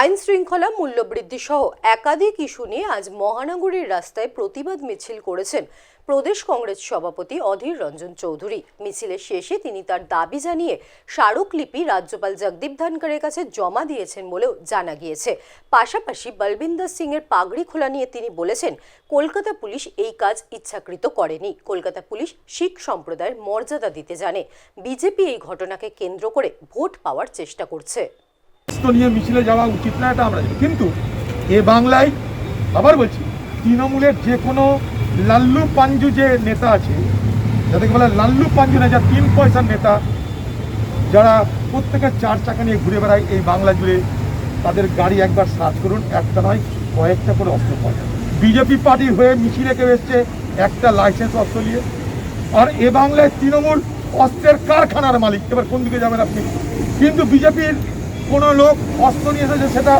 আইন শৃঙ্খলা মূল্যবৃদ্ধি সহ একাধিক ইস্যু নিয়ে আজ মহানগরীর রাস্তায় প্রতিবাদ মিছিল করেছেন প্রদেশ কংগ্রেস সভাপতি অধীর রঞ্জন চৌধুরী। মিছিলের শেষে তিনি তার দাবি জানিয়ে স্মারকলিপি রাজ্যপাল জগদীপ ধনকরের কাছে জমা দিয়েছেন বলেও জানা গিয়েছে। পাশাপাশি বলবিন্দর সিং এর পাগড়ি খোলা নিয়ে তিনি বলেছেন, কলকাতা পুলিশ এই কাজ ইচ্ছাকৃত করেনি। কলকাতা পুলিশ শিখ সম্প্রদায়ের মর্যাদা দিতে জানে। বিজেপি এই ঘটনাকে কেন্দ্র করে ভোট পাওয়ার চেষ্টা করছে। নিয়ে মিছিলে যাওয়া উচিত না, এটা আমরা কিন্তু এ বাংলায় আবার বলছি, তৃণমূলের যে কোনো লাল্লু পাঞ্জু যে নেতা আছে, যাদেরকে বলে লাল্লু পাঞ্জু না যা তিন পয়সার নেতা, যারা প্রত্যেকের চার চাকা নিয়ে ঘুরে বেড়ায় এই বাংলা জুড়ে, তাদের গাড়ি একবার সার্চ করুন, একটা নয়, কয়েকটা করে অস্ত্র পাওয়া যায়। বিজেপি পার্টির হয়ে মিছিলে কেউ এসছে, একটা লাইসেন্স অস্ত্র নিয়ে। আর এ বাংলায় তৃণমূল অস্ত্রের কারখানার মালিক, এবার কোন দিকে যাবেন আপনি? কিন্তু বিজেপির কোনো লোক অস্ত্র নিয়ে এসেছে, সেটা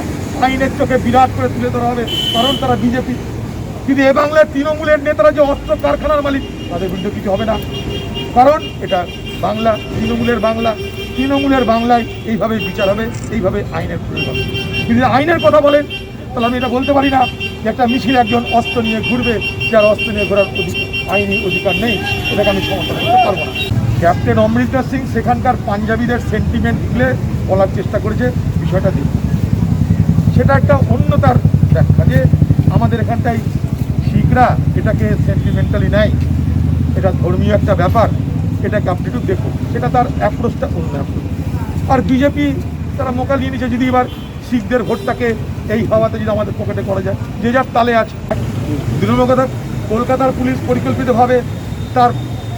আইনের চোখে বিরাট করে তুলে ধরা হবে, কারণ তারা বিজেপি। কিন্তু এ বাংলার তৃণমূলের নেতারা যে অস্ত্র কারখানার মালিক, তাদের বিরুদ্ধে কিছু হবে না। কারণ এটা বাংলা, তৃণমূলের বাংলা, তৃণমূলের বাংলায় এইভাবে বিচার হবে, এইভাবে আইনের প্রয়োগ হবে। যদি আইনের কথা বলেন, তাহলে আমি এটা বলতে পারি না যে একটা মিছিল একজন অস্ত্র নিয়ে ঘুরবে, যার অস্ত্র নিয়ে ঘোরার আইনি অধিকার নেই, এটাকে আমি সমর্থন করতে পারব না। ক্যাপ্টেন অমৃতার সিং সেখানকার পাঞ্জাবিদের সেন্টিমেন্ট তুলে বলার চেষ্টা করেছে বিষয়টা দিয়ে সেটা একটা অন্য তার ব্যাখ্যা যে আমাদের এখানটাই শিখরা এটাকে সেন্টিমেন্টালি নেয়। এটা ধর্মীয় একটা ব্যাপার এটাকে আপনি একটু দেখুন। সেটা তার অ্যাপ্রোচটা অন্য অ্যাপ্রোচ আর বিজেপি তারা মোকা নিয়ে নিয়েছে যদি এবার শিখদের ভোটটাকে এই হওয়াতে যদি আমাদের পকেটে করা যায়। যে যার তালে আছে। তৃণমূল কথা কলকাতার পুলিশ পরিকল্পিতভাবে তার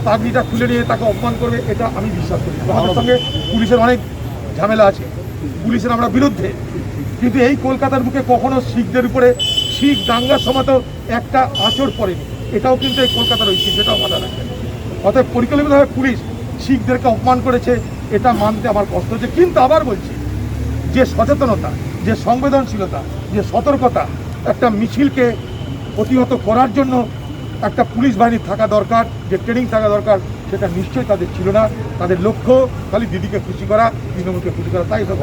পাগড়িটা খুলে নিয়ে তাকে অপমান করবে এটা আমি বিশ্বাস করি। আমাদের সঙ্গে পুলিশের অনেক ঝামেলা আছে। পুলিশের আমরা বিরুদ্ধে। কিন্তু এই কলকাতার বুকে কখনো শিখদের উপরে শিখ দাঙ্গার সময় তো একটা আচর পড়েনি। এটাও কিন্তু এই কলকাতার ঐতিহ্য সেটাও মাথা রাখবেন অতএব পরিকল্পিতভাবে পুলিশ শিখদেরকে অপমান করেছে, এটা মানতে আমার কষ্ট হচ্ছে। কিন্তু আবার বলছি, যে সচেতনতা, যে সংবেদনশীলতা, যে সতর্কতা একটা মিছিলকে প্রতিহত করার জন্য একটা পুলিশ বাহিনী থাকা দরকার, যে ট্রেনিং থাকা দরকার সেটা নিশ্চয়ই তাদের ছিল না। তাদের লক্ষ্য, খালি দিদিকে খুশি করা, তৃণমূলকে খুশি করা, তাই